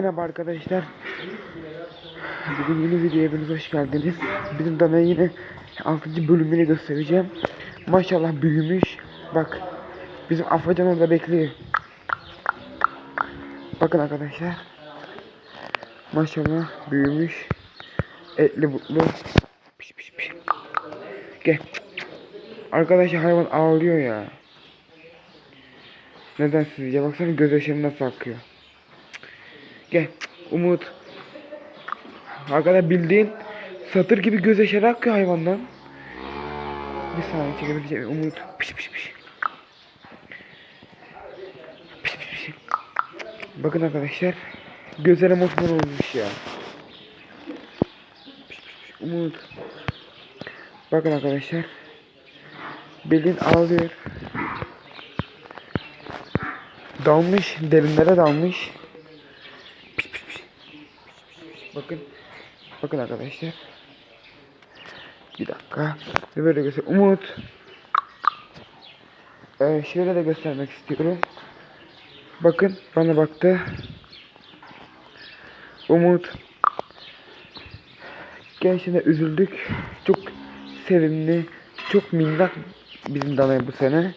Merhaba arkadaşlar. Bugün yeni videoya hepiniz hoş geldiniz. Bizim dana yine 6. bölümünü göstereceğim. Maşallah büyümüş. Bak. Bizim Afacan orada bekliyor. Bakın arkadaşlar. Maşallah büyümüş. Etli butlu. Piş piş piş. Gel. Arkadaşlar hayvan ağlıyor ya. Neden sizce? Baksana göz yaşları nasıl akıyor. Gel Umut. Arkadaşlar bildiğin satır gibi göz yaşarı akıyor hayvandan. Bir saniye çekebileceğim Umut. Piş piş piş. Piş piş piş. Bakın arkadaşlar. Gözleri mosmor olmuş ya. Piş piş piş. Umut. Bakın arkadaşlar. Bildiğin ağlıyor. Dalmış, derinlere dalmış. Bakın. Bakın arkadaşlar. Bir dakika. Böyle göster. Umut. Ee, şöyle de göstermek istiyorum. Bakın bana baktı. Umut. Gençliğine üzüldük. Çok sevimli. Çok minnak bizim danaya bu sene.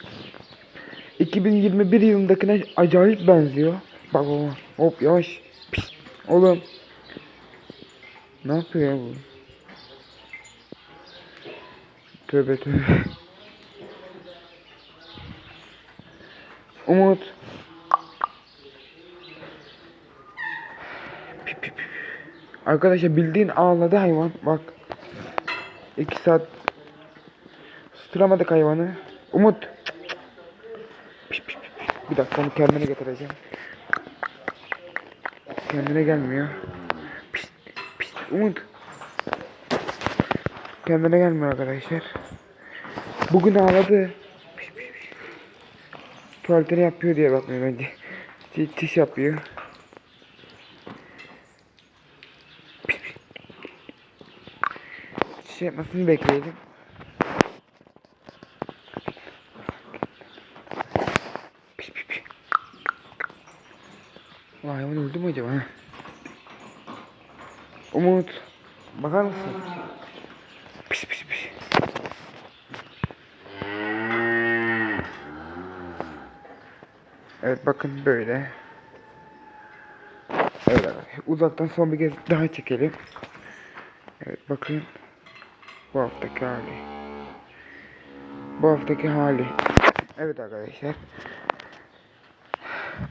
2021 yılındakine acayip benziyor. Bak baba. Hop yavaş. Pişt. Oğlum. Ne yapıyor ya bu? Tövbe tövbe. Umut. Pip. Arkadaşlar bildiğin ağladı hayvan. Bak. İki saat susturamadık hayvanı. Umut. Bir dakika onu kendine getireceğim. Kendine gelmiyor. Umut. Kendine gelmiyor arkadaşlar. Bugün ağladı. Piş. Tuvaletini yapıyor diye bakmıyor bence. Çiş yapıyor. Piş, piş. Çiş yapmasını bekleyelim. Ulan hayvan öldü mü acaba? Umut. Bakar mısın? Piş piş piş. Evet bakın böyle. Evet. Uzaktan son bir kez daha çekelim. Evet bakın. Bu haftaki hali. Bu haftaki hali. Evet arkadaşlar.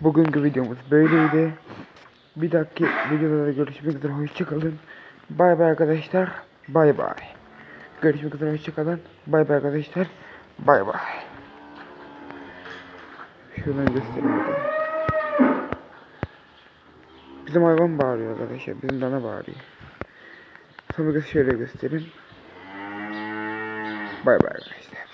Bugünkü videomuz böyleydi. Bir dahaki videoda görüşmek üzere. Hoşçakalın. Bay bay arkadaşlar. Bay bay. Görüşmek üzere. Hoşçakalın. Bay bay arkadaşlar. Bay bay. Şuradan göstereyim. Bizim hayvan bağırıyor arkadaşlar. Bizim dana bağırıyor. Sonra şöyle göstereyim. Bay bay arkadaşlar.